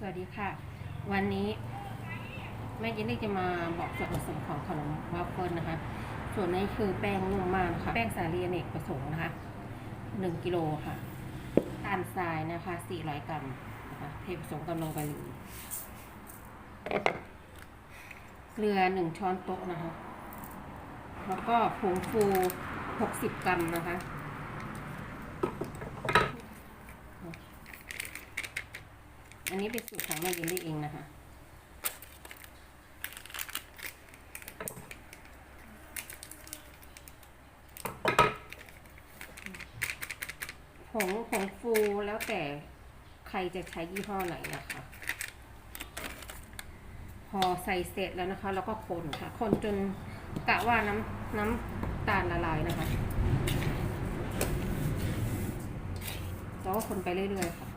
สวัสดีค่ะ วันนี้แม่เจนนี่จะมาบอกส่วนผสมของขนมวาฟเฟิลนะคะ ส่วนนี้คือแป้งนุ่มมากนะคะแป้งสาลีอเนกประสงค์นะคะหนึ่งกิโลค่ะตาลทรายนะคะสี่ร้อยกรัมนะคะเทผสมกันลงไปเลยเกลือหนึ่งช้อนโต๊ะนะคะ แล้วก็ผงฟูหกสิบกรัมนะคะ นี้เป็นสูตรของแม่เยลลี่เองนะคะผงผงฟูแล้วแต่ใครจะใช้ยี่ห้อไหนนะคะ พอใส่เสร็จแล้วนะคะ แล้วก็คนค่ะ คนจนกะว่าน้ำน้ำตาลละลายนะคะแล้วก็คนไปเรื่อยๆค่ะ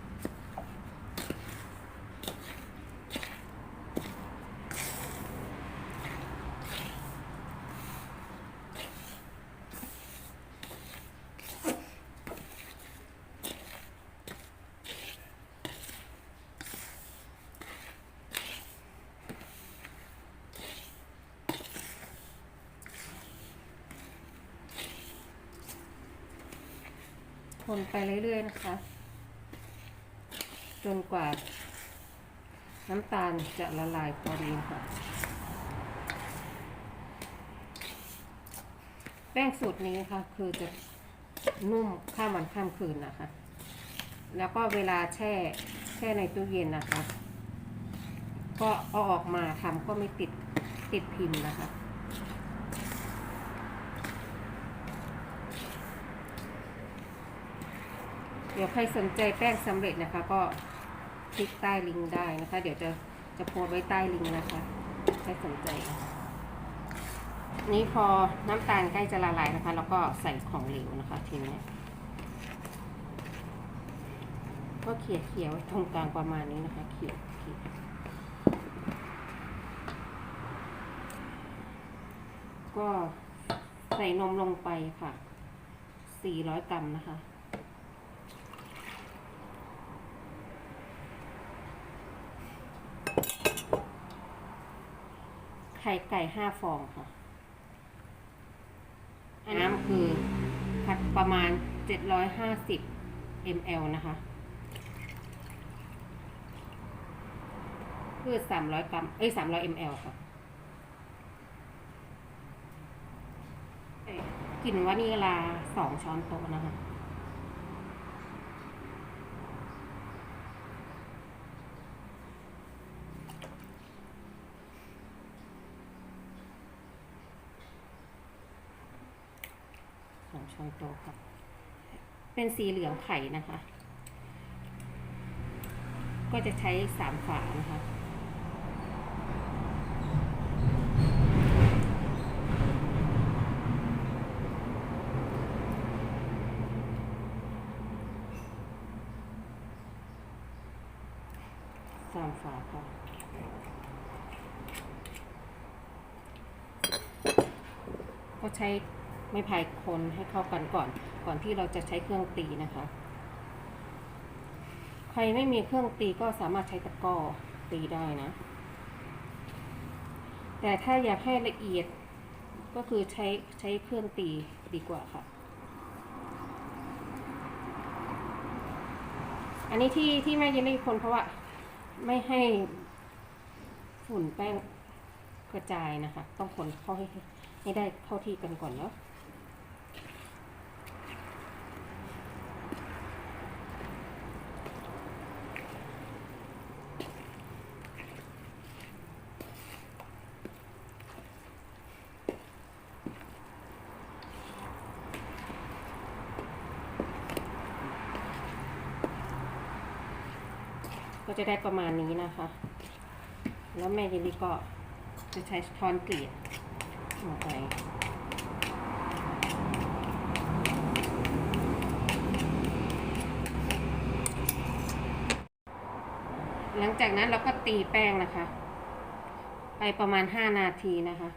คนไปเรื่อยๆนะคะ จนกว่า น้ำตาลจะละลายพอดีค่ะ แป้งสูตรนี้ค่ะ คือจะนุ่มข้ามวันข้ามคืนนะคะ แล้วก็เวลาแช่แช่ในตู้เย็นนะคะ ก็เอาออกมาทำก็ไม่ติดติดพิมพ์นะคะ เดี๋ยวใครสนใจแป้งสำเร็จนะคะ ก็คลิกใต้ลิงก์ได้นะคะ เดี๋ยวจะจะโพสไว้ใต้ลิงก์นะคะ ใครสนใจ นี่พอน้ำตาลใกล้จะละลายนะคะ แล้วก็ใส่ของเหลวนะคะทีนี้ก็เขี่ยเขี่ยไว้ตรงกลางประมาณนี้นะคะเขี่ยเขี่ยก็ใส่นมลงไปค่ะ 400 กรัมนะคะ ไข่ไก่ห้าฟองค่ะอันน้ำคือผัดประมาณ 750 ml นะคะ คือ 300 กรัม เอ้ย 300 ml ค่ะเอ้ยกลิ่นวานิลาสองช้อนโต๊ะนะคะ ช้อนโต๊ะครับ เป็นสีเหลืองไข่นะคะ ก็จะใช้สามฝานะคะสามฝาค่ะก็ใช้ ไม้พายคนให้เข้ากันก่อน ก่อนที่เราจะใช้เครื่องตีนะคะ ใครไม่มีเครื่องตีก็สามารถใช้ตะกร้อตีได้นะ แต่ถ้าอยากให้ละเอียดก็คือใช้ใช้เครื่องตีดีกว่าค่ะ อันนี้ที่ที่แม่ยังไม่คนเพราะว่าไม่ให้ฝุ่นแป้งกระจายนะคะ ต้องคนเข้าให้ให้ได้เข้าที่กันก่อนเนาะ ก็จะได้ประมาณนี้นะคะ แล้วแม่เยลลี่ก็จะใช้ช้อนเกลี่ยลงไปหลังจากนั้นเราก็ตีแป้งนะคะ ไปประมาณห้านาทีนะคะ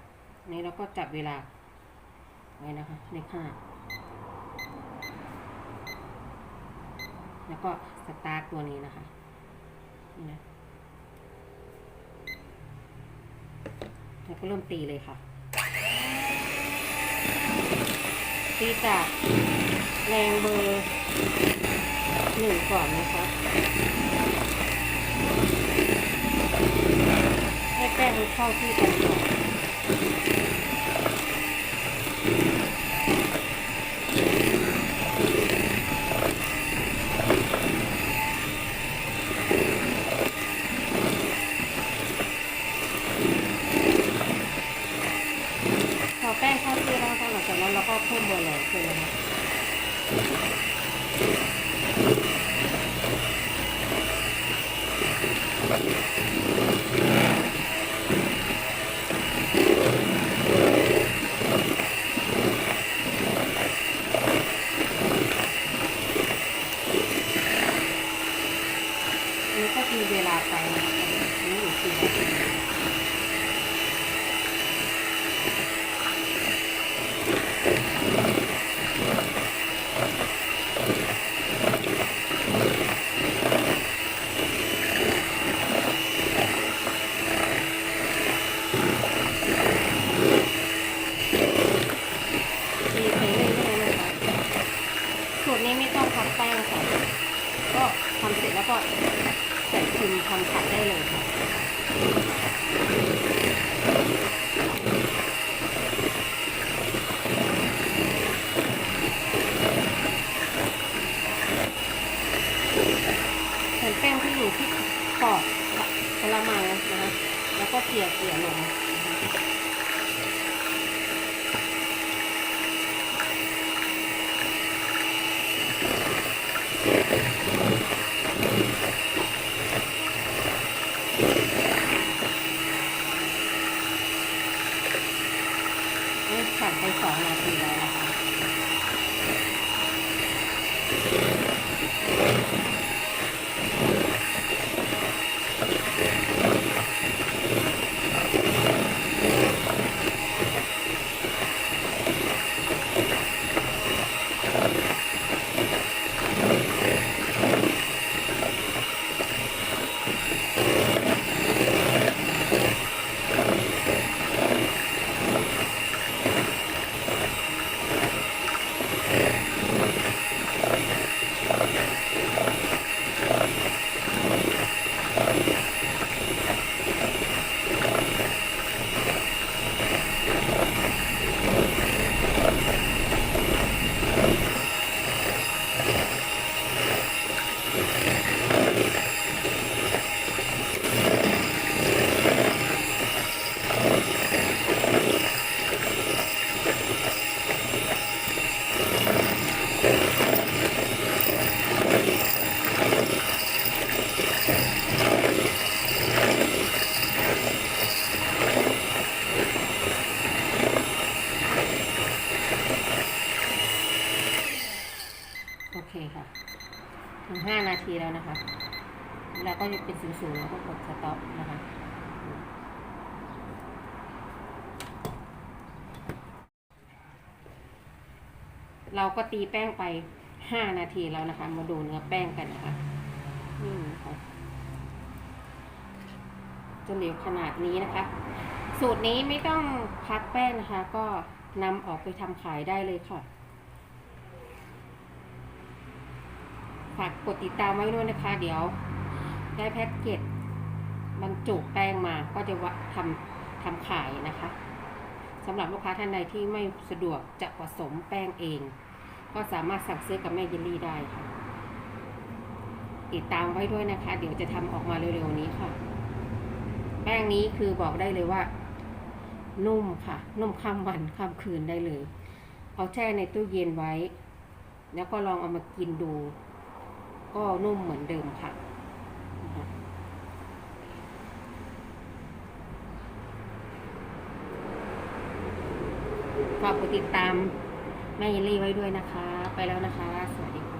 นี่เราก็จับเวลาไว้นะคะเลขห้าแล้วก็สตาร์ทตัวนี้นะคะ นะแล้วก็เริ่มตีเลยค่ะ ตีจากแรงเบอร์หนึ่งก่อนนะคะให้แป้งเข้าที่กันก่อน ทำเสร็จแล้วก็ใส่พิมพ์ทำผัดได้เลยค่ะแผ่นแป้งที่อยู่ที่ขอบกระมังนะคะ แล้วก็เกลี่ยเกลี่ยลงนะคะูนย์แล้วก็กดสต็อปนะคะเราก็ตีแป้งไปห้านาทีแล้วนะคะ มาดูเนื้อแป้งกันนะคะนี่นะคะจะเหลวขนาดนี้นะคะ สูตรนี้ไม่ต้องพักแป้งนะคะ ก็นำออกไปทำขายได้เลยค่ะ ฝากกดติดตามไว้ด้วยนะคะ เดี๋ยว ได้แพ็กเกจบรรจุแป้งมาก็จะวะทำทำขายนะคะสำหรับลูกค้าท่านใดที่ไม่สะดวกจะผสมแป้งเอง ก็สามารถสั่งซื้อกับแม่เยลลี่ได้ค่ะ ติดตามไว้ด้วยนะคะ เดี๋ยวจะทำออกมาเร็วๆนี้ค่ะ แป้งนี้คือบอกได้เลยว่า นุ่มค่ะ นุ่มข้ามวันข้ามคืนได้เลย เอาแช่ในตู้เย็นไว้ แล้วก็ลองเอามากินดู ก็นุ่มเหมือนเดิมค่ะ ฝากกดติดตามแม่เยลลี่ไว้ด้วยนะคะ ไปแล้วนะคะ สวัสดี